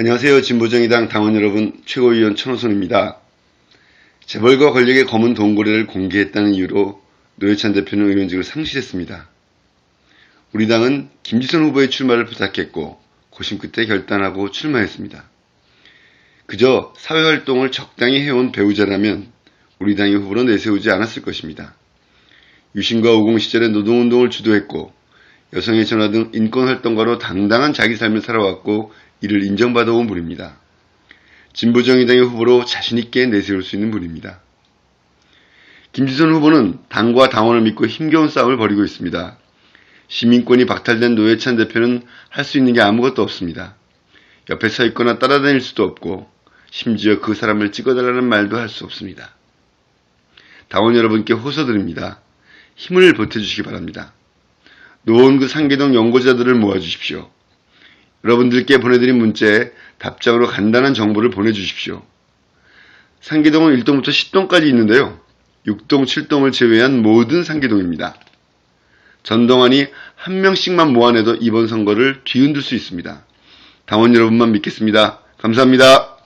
안녕하세요. 진보정의당 당원 여러분, 최고위원 천호선입니다. 재벌과 권력의 검은 동고래를 공개했다는 이유로 노회찬 대표는 의원직을 상실했습니다. 우리 당은 김지선 후보의 출마를 부탁했고 고심 끝에 결단하고 출마했습니다. 그저 사회활동을 적당히 해온 배우자라면 우리 당의 후보로 내세우지 않았을 것입니다. 유신과 오공 시절에 노동운동을 주도했고 여성의 전화 등 인권활동가로 당당한 자기 삶을 살아왔고 이를 인정받아온 분입니다. 진보정의당의 후보로 자신있게 내세울 수 있는 분입니다. 김지선 후보는 당과 당원을 믿고 힘겨운 싸움을 벌이고 있습니다. 시민권이 박탈된 노회찬 대표는 할 수 있는 게 아무것도 없습니다. 옆에 서 있거나 따라다닐 수도 없고 심지어 그 사람을 찍어달라는 말도 할 수 없습니다. 당원 여러분께 호소드립니다. 힘을 보태주시기 바랍니다. 노원구 상계동 연고자들을 모아주십시오. 여러분들께 보내드린 문자에 답장으로 간단한 정보를 보내주십시오. 상계동은 1동부터 10동까지 있는데요. 6동, 7동을 제외한 모든 상계동입니다. 전동환이 한 명씩만 모아내도 이번 선거를 뒤흔들 수 있습니다. 당원 여러분만 믿겠습니다. 감사합니다.